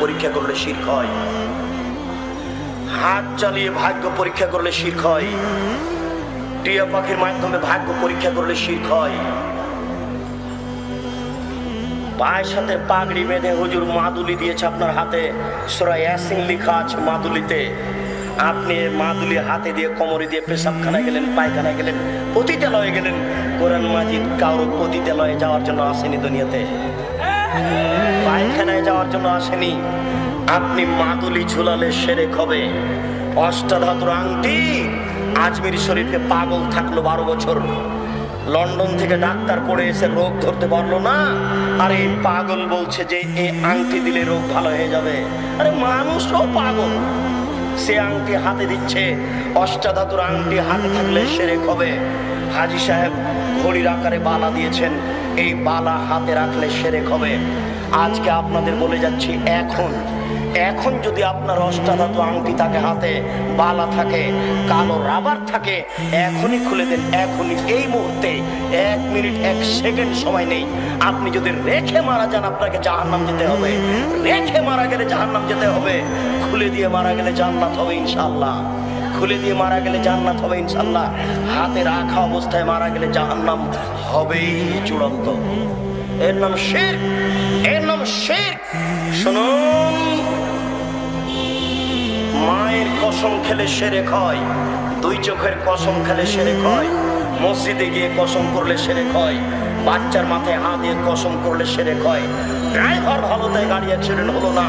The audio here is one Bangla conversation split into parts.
পরীক্ষা করলে শির্ক হয়। হাত চালিয়ে ভাগ্য পরীক্ষা করলে শির্ক হয়। টিয়া পাখির মাধ্যমে ভাগ্য পরীক্ষা করলে শির্ক হয়। পায়ের সাথে পাগড়ি বেঁধে হুজুর মাদুলি দিয়েছে আপনার হাতে। সোরা ইয়াসিন লেখা আছে মাদুলিতে। আপনি মাদুলি হাতে দিয়ে কোমরে দিয়ে পেশাবখানায় গেলেন, পায়খানায় গেলেন, পতিতালয়ে গেলেন। কোরআন মাজিদ কারও পতিতালয়ে যাওয়ার জন্য আসেনি দুনিয়াতে। পায়খানায় যাওয়ার জন্য আসেনি। আপনি মাদুলি ঝুলালে সেরে হবে। অষ্টাধাতুর আংটি আজমির শরীফে পাগল থাকল বারো বছর। লন্ডন থেকে ডাক্তার পড়ে এসে রোগ ধরতে পারল না। আর এই পাগল বলছে যে এই আংটি দিলে রোগ ভালো হয়ে যাবে। আরে মানুষও পাগল। সে আংটি হাতে দিচ্ছে। অষ্টাধাতুর আংটি হাতে থাকলে সেরে হবে। হাজি সাহেব ঘড়ির আকারে বালা দিয়েছেন। এই বালা হাতে রাখলে সেরে হবে। আজকে আপনাদের বলে যাচ্ছি, এখন এখন যদি আপনার অষ্টাধাতু আংটি থাকে হাতে, বালা থাকে, কালো রাবার থাকে, এখনই খুলে দেন, এখনই এই মুহূর্তে এক মিনিট, এক সেকেন্ড সময় নেই। আপনি যদি রেখে মারা যান, আপনাকে জাহান্নাম যেতে হবে। রেখে মারা গেলে জাহান্নাম যেতে হবে। খুলে দিয়ে মারা গেলে জান্নাত হবে ইনশাআল্লাহ। খুলে দিয়ে মারা গেলে জান্নাত হবে ইনশাল্লাহ হাতে রাখা অবস্থায় মারা গেলে জাহান্নাম হবেই চূড়ান্ত। এর নাম শের, এর নাম শের। শুনুন। মায়ের কসম খেলে সেরে খায় দুই চোখের কসম খেলে সেরে খায় মসজিদে গিয়ে কসম করলে সেরে খায় বাচ্চার মাথায় হাত দিয়ে কসম করলে সেরে খায় ড্রাইভার ভালো তাই গাড়ি অ্যাক্সিডেন্ট হলো না।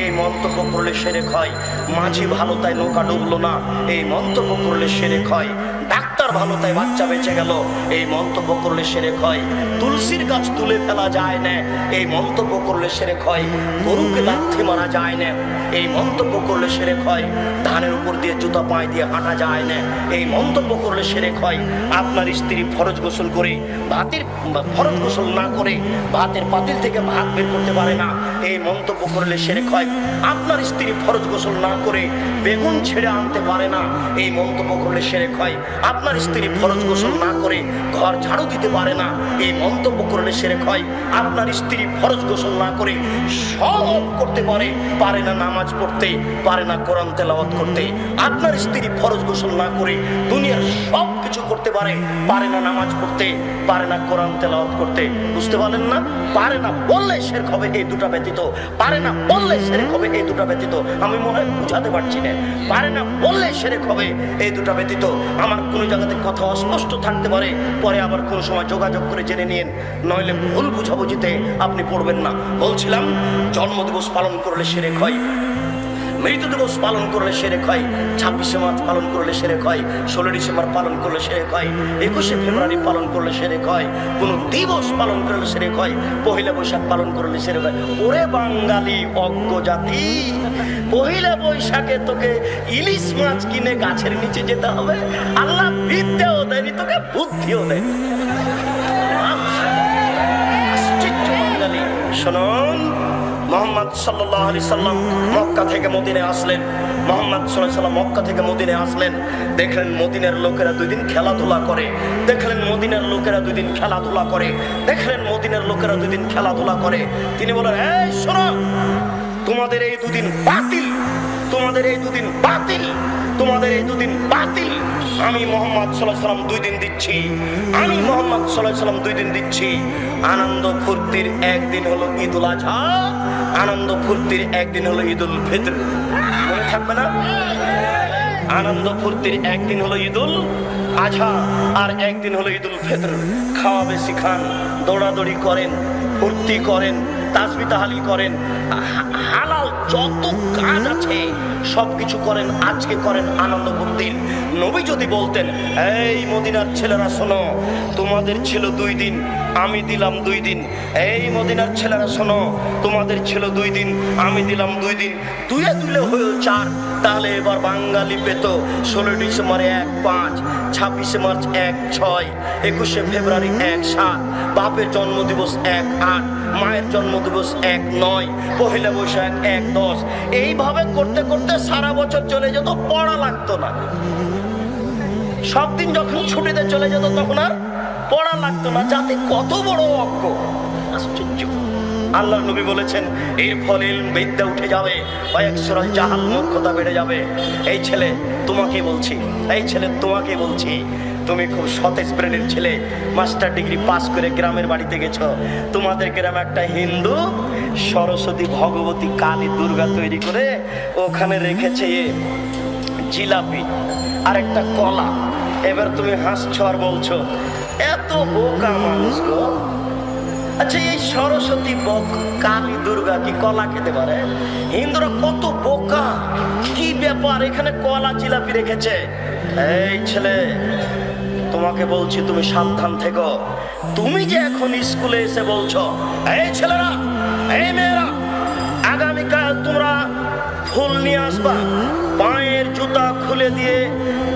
এই মন্তব্য করলে সেরে খয় মাঝি ভালো তাই নৌকা ডুবলো না। এই মন্তব্য করলে সেরে খয় ডাক্তার ভালো তাই বাচ্চা বেঁচে গেল। এই মন্তব্য করলে সেরে ক্ষয় তুলসীর গাছ তুলে ফেলা যায় না। এই মন্তব্য করলে সেরে ক্ষয় গরুকে লাথি মারা যায় না। এই মন্তব্য করলে সেরে ক্ষয় ধানের উপর দিয়ে জুতা পায়ে দিয়ে হাঁটা যায় না। এই মন্তব্য করলে সেরে ক্ষয় আপনার স্ত্রী ফরজ গোসল করে, ভাতের, ফরজ গোসল না করে, ভাতের পাতিল থেকে ভাত বের করতে পারে না। এই মন্তব্য করলে সেরে ক্ষয় আপনার স্ত্রী ফরজ গোসল না করে, বেগুন ছেড়ে আনতে পারে না। এই মন্তব্য করলে সেরে ক্ষয় আপনার স্ত্রী ফরজ গোসল না করে, ঘর ঝাড়ু দিতে পারে না। এই মন্তব্য করলে সেরে ক্ষয় আপনার স্ত্রী ফরজ গোসল না করে, সব করতে পারে। পারে না নামাজ পড়তে পারে না, কোরআন তেলাওয়াত করতে। আপনার স্ত্রী ফরজ গোসল না করে দুনিয়ার সব কিছু করতে পারে পারে না নামাজ পড়তে, পারে না কোরআন তেলাওয়াত করতে। বুঝতে পারেন না? পারে না বললে শের হবে এই দুটা ব্যতীত। পারে না বললে সেরেক হবে এই দুটা ব্যতীত। আমি মনে হয় বুঝাতে পারছি না। পারে না বললে সেরেক হবে এই দুটা ব্যতীত। আমার কোনো জায়গাতে কথা অস্পষ্ট থাকতে পারে, পরে আবার কোনো সময় যোগাযোগ করে জেনে নিন নইলে ভুল বুঝাবুঝিতে আপনি পড়বেন না। বলছিলাম, জন্মদিবস পালন করলে সেরেক হয়। মৃত্যু দিবস পালন করলে সেরে হয় ছাব্বিশে মার্চ পালন করলে সেরে হয় ষোলো ডিসেম্বর পালন করলে সেরে হয় একুশে ফেব্রুয়ারি পালন করলে সেরে হয় কোনো দিবস পালন করলে সেরে হয় পহিলা বৈশাখ পালন করলে সেরে হয় ওরে বাঙালি অজ্ঞ জাতি, পহিলা বৈশাখে তোকে ইলিশ মাছ কিনে গাছের নিচে যেতে হবে, আল্লাহ বিদ্যাও দেয়নি, তোকে বুদ্ধিও দেয়নি। শুনুন মোহাম্মদ সাল্লাহ আলি সাল্লাম মক্কা থেকে মদিনে আসলেন। মোহাম্মদ সাল্লাহ সাল্লাম মক্কা থেকে মদিনে আসলেন। দেখলেন মদিনের লোকেরা দুই দিন খেলাধুলা করে। দেখলেন মদিনের লোকেরা দুই দিন খেলাধুলা করে। দেখলেন মদিনের লোকেরা দুই দিন খেলাধুলা করে। তিনি বলেন এই শোনো, তোমাদের এই দুদিন বাতিল। তোমাদের এই দুদিন বাতিল। তোমাদের এই দুদিন বাতিল। আমি মোহাম্মদ সাল্লাম দুই দিন দিচ্ছি। আমি মোহাম্মদ সাল্লাহ সাল্লাম দুই দিন দিচ্ছি। আনন্দ ফুর্তির একদিন হলো ঈদুল আজহা। আনন্দ ফুর্তির একদিন হলো ঈদুল ফিতর। মনে থাকবে না? আনন্দ ফুর্তির একদিন হলো ঈদুল আজহা আর একদিন হলো ঈদুল ফিতর। খাওয়া বেশি খান, দৌড়াদৌড়ি করেন, ফুর্তি করেন তাসবি তাহালিল করেন। হালাল যত কাজ আছে সব কিছু করেন, আজকে করেন আনন্দ দিন নবী যদি বলতেন, এই মদিনার ছেলেরা শোনো, তোমাদের ছিল দুই দিন, আমি দিলাম দুই দিন। এই মদিনার ছেলেরা শোনো, তোমাদের ছিল দুই দিন, আমি দিলাম দুই দিন। দুয়ে দুলে হয়েও চার তাহলে এবার বাঙালি পেত ষোলো ডিসেম্বরে এক পাঁচ, ছাব্বিশে মার্চ এক ছয়, একুশে ফেব্রুয়ারি এক সাত, বাপের জন্মদিবস এক আট, মায়ের জন্মদিবস এক নয়, পহেলা বৈশাখ এক দশ। এইভাবে করতে করতে সারা বছর চলে যেত, পড়া লাগতো না। সব দিন যখন ছুটিতে চলে যেত তখন আর পড়া লাগতো না, যাতে কত বড় অজ্ঞ। আশ্চর্য। আল্লাহ নবী বলেছেন, এর ফলে বিদ্যা উঠে যাবে কয়েকশোরা জাহাল মূর্খতা বেড়ে যাবে। এই ছেলে তোমাকে বলছি, এই ছেলে তোমাকে বলছি, তুমি খুব সতেজ ব্রেনের ছেলে, মাস্টার ডিগ্রি পাস করে গ্রামের বাড়িতে গেছো। তোমাদের গ্রামে একটা হিন্দু সরস্বতী ভগবতী কালী দুর্গা তৈরি করে ওখানে রেখেছে জিলাপি আর একটা কলা। এবার তুমি হাসছো আর বলছো, এত বোকা মানুষ গো। আচ্ছা এই সরস্বতী বক, কালী দুর্গা কি কলা খেতে পারে? হিন্দুরা কত বোকা, কি ব্যাপার, এখানে কলা জিলাপি রেখেছে? এই ছেলে, তোমাকে বলছি তুমি সাবধান থেকো। তুমি যে এখন স্কুলে এসে বলছো, এই ছেলেরা, এই মেয়েরা, আগামীকাল তোমরা ফুল নিয়ে আসবা। খুলে দিয়ে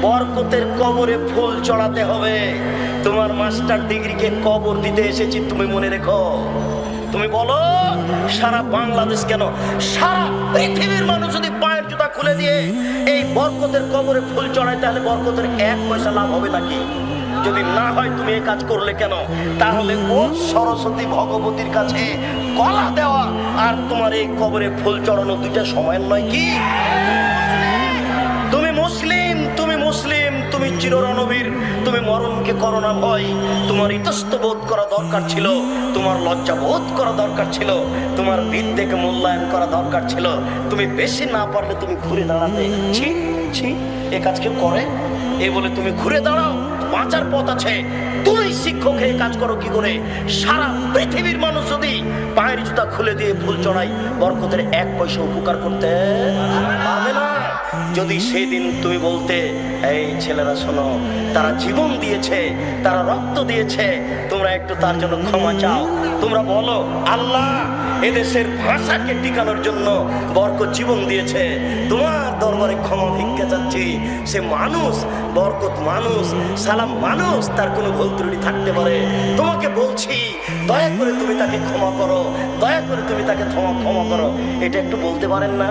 বরকতের কবরে ফুল চড়াতে হবে। তোমার মাস্টার ডিগ্রিকে কবর দিতে এসেছি, তুমি মনে রেখো। তুমি বলো, সারা বাংলাদেশ কেন, সারা পৃথিবীর মানুষ যদি পায়ের জুতা খুলে দিয়ে এই বরকতের কবরে ফুল চড়ায়, তাহলে বরকতের এক পয়সা লাভ হবে নাকি? যদি না হয় তুমি এই কাজ করলে কেন? তাহলে ও সরস্বতী ভগবতীর কাছে কলা দেওয়া আর তোমার এই কবরে ফুল চড়ানো দুইটা সময় নয় কি? তুমি চিররণবীর, তুমি মরণকে করো না ভয়। তোমার ইতস্ত বোধ করা দরকার ছিল, তোমার লজ্জা বোধ করা দরকার ছিল, তোমার বিদ্যেকে মূল্যায়ন করা দরকার ছিল। তুমি বেশি না পারলে তুমি ঘুরে দাঁড়াতে। ছি ছি, এ কাজ কেউ করে? এ বলে তুমি ঘুরে দাঁড়াও, বাঁচার পথ আছে। তুমি শিক্ষক হয়ে কাজ করো কি করে? সারা পৃথিবীর মানুষ যদি পায়ের জুতা খুলে দিয়ে ফুল চড়াই বরকতের এক পয়সা উপকার করতে পারবে না। যদি সেই দিন তুমি বলতে, এই ছেলেরা শোনো, তারা জীবন দিয়েছে, তারা রক্ত দিয়েছে, তোমরা একটু তার জন্য ক্ষমা চাও। তোমরা বলো, আল্লাহ এদেশের ভাষাকে টিকানোর জন্য বরকত জীবন দিয়েছে। তোমার দরবারে ক্ষমা ভিক্ষা চাচ্ছি। সে মানুষ, বরকত মানুষ, সালাম মানুষ, তার কোনো ভুল ত্রুটি থাকতে পারে। তোমাকে বলছি, দয়া করে তুমি তাকে ক্ষমা করো, দয়া করে তুমি তাকে ক্ষমা ক্ষমা করো। এটা একটু বলতে পারেন না?